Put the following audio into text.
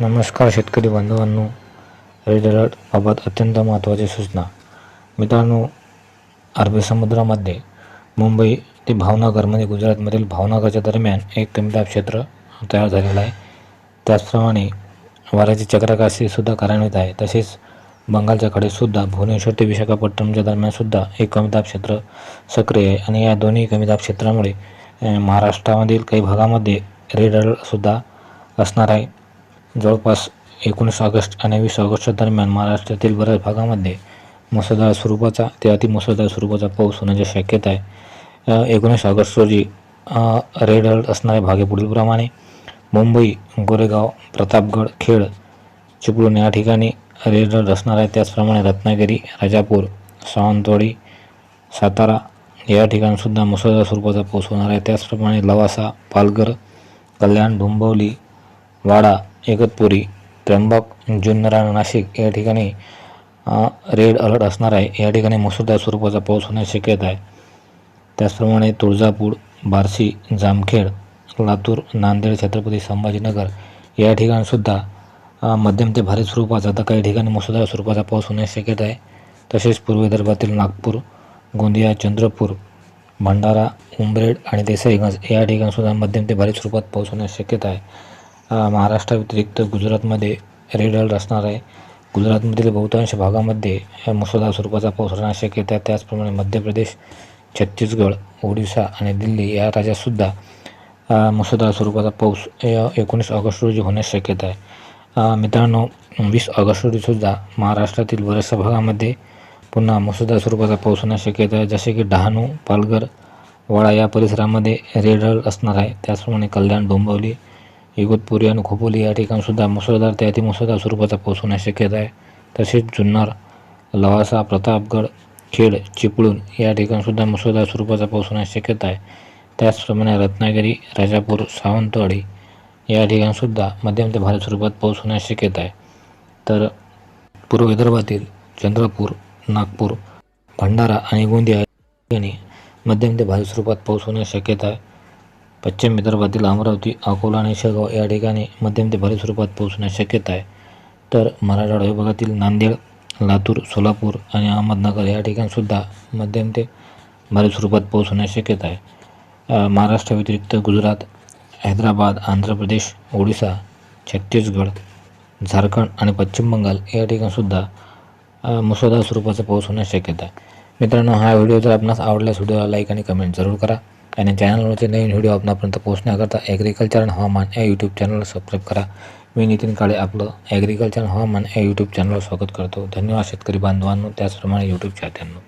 नमस्कार शेतकरी बांधवांनो रेड अलर्टबाबत अत्यंत महत्त्वाची सूचना. मित्रांनो अरबी समुद्रामध्ये मुंबई ते भावनगरमध्ये म्हणजे गुजरातमधील भावनगरच्या दरम्यान एक कमी दाब क्षेत्र तयार झालेलं आहे. त्याचप्रमाणे वाऱ्याची चक्रकाशीसुद्धा कार्यान्वित आहे. तसेच बंगालच्या कडेसुद्धा भुवनेश्वर ते विशाखापट्टणमच्या दरम्यानसुद्धा एक कमी दाब क्षेत्र सक्रिय आहे. आणि या दोन्ही कमी दाब क्षेत्रामुळे महाराष्ट्रामधील काही भागामध्ये रेड अलर्टसुद्धा असणार आहे. जवळपास एकोणीस ऑगस्ट आणि वीस ऑगस्टच्या दरम्यान महाराष्ट्रातील बऱ्याच भागामध्ये मुसळधार स्वरूपाचा ते अतिमुसळधार स्वरूपाचा पाऊस होण्याची शक्यता आहे. एकोणीस ऑगस्ट रोजी रेड अलर्ट असणारे भागे पुढीलप्रमाणे मुंबई गोरेगाव प्रतापगड खेड चिपळूण या ठिकाणी रेड अलर्ट असणार आहे. त्याचप्रमाणे रत्नागिरी राजापूर सावंतवाडी सातारा या ठिकाणीसुद्धा मुसळधार स्वरूपाचा पाऊस होणार आहे. त्याचप्रमाणे लवासा पालघर कल्याण डोंबवली वाडा इगतपुरी त्र्यंबक जुन्नर आणि नाशिक या ठिकाणी रेड अलर्ट असणार आहे. या ठिकाणी मुसळधार स्वरूपाचा पाऊस होण्याची शक्यता आहे. त्याचप्रमाणे तुळजापूर बार्शी जामखेड लातूर नांदेड छत्रपती संभाजीनगर या ठिकाणीसुद्धा मध्यम ते भारी स्वरूपाचा तर काही ठिकाणी मुसळधार स्वरूपाचा पाऊस होण्याची शक्यता आहे. तसेच पूर्व विदर्भातील नागपूर गोंदिया चंद्रपूर भंडारा उंबरेड आणि देसाईगंज या ठिकाणीसुद्धा मध्यम ते भारी स्वरूपात पाऊस होण्याची शक्यता आहे. महाराष्ट्राव्यतिरिक्त गुजरातमध्ये रेड अलर्ट असणार आहे. गुजरातमधील बहुतांश भागामध्ये मुसळधार स्वरूपाचा पाऊस होण्याची शक्यता आहे. त्याचप्रमाणे मध्य प्रदेश छत्तीसगड ओडिशा आणि दिल्ली या राज्यातसुद्धा मुसळधार स्वरूपाचा पाऊस एकोणीस ऑगस्ट रोजी होण्याची शक्यता आहे. मित्रांनो वीस ऑगस्ट रोजीसुद्धा महाराष्ट्रातील बऱ्याचशा भागामध्ये पुन्हा मुसळधार स्वरूपाचा पाऊस होण्याची शक्यता आहे. जसे की डहाणू पालघर वाडा या परिसरामध्ये रेड अलर्ट असणार आहे. त्याचप्रमाणे कल्याण डोंबिवली इगतपुरी आणि खोपोली या ठिकाणीसुद्धा मुसळधार ते अतिमुसळधार स्वरूपाचा पाऊस होण्याची शक्यता आहे तसेच जुन्नर लवासा प्रतापगड खेड चिपळूण या ठिकाणीसुद्धा मुसळधार स्वरूपाचा पाऊस होण्याची शक्यता आहे त्याचप्रमाणे रत्नागिरी राजापूर सावंतवाडी या ठिकाणीसुद्धा मध्यम ते भारी स्वरूपात पाऊस होण्याची शक्यता आहे तर पूर्व विदर्भातील चंद्रपूर नागपूर भंडारा आणि गोंदिया ठिकाणी मध्यम ते भारी स्वरूपात पाऊस होण्याची शक्यता आहे पश्चिम विदर्भातील अमरावती अकोला आणि शेगाव या ठिकाणी मध्यम ते भारी स्वरूपात पाऊस शक्यता आहे. तर मराठवाडा विभागातील नांदेड लातूर सोलापूर आणि अहमदनगर या ठिकाणीसुद्धा मध्यम ते भारी स्वरूपात पाऊस होण्याची शक्यता आहे. महाराष्ट्राव्यतिरिक्त गुजरात हैदराबाद आंध्र प्रदेश ओडिसा छत्तीसगड झारखंड आणि पश्चिम बंगाल या ठिकाणीसुद्धा मुसळधार स्वरूपाचा पाऊस होण्याची शक्यता आहे. मित्रांनो हा व्हिडिओ जर आपणास आवडल्यास व्हिडिओला लाईक आणि कमेंट जरूर करा. आणि चॅनलवरचे नवीन व्हिडिओ आपणापर्यंत पोहोचण्याकरता ॲग्रिकल्चर आणि हवामान या यूट्यूब चॅनलला सबस्क्राईब करा मी नितीन काळे आपलं ॲग्रिकल्चर हवामान या यूट्यूब चॅनलवर स्वागत करतो धन्यवाद शेतकरी बांधवांनो त्याचप्रमाणे यूट्यूब चाहत्यांनो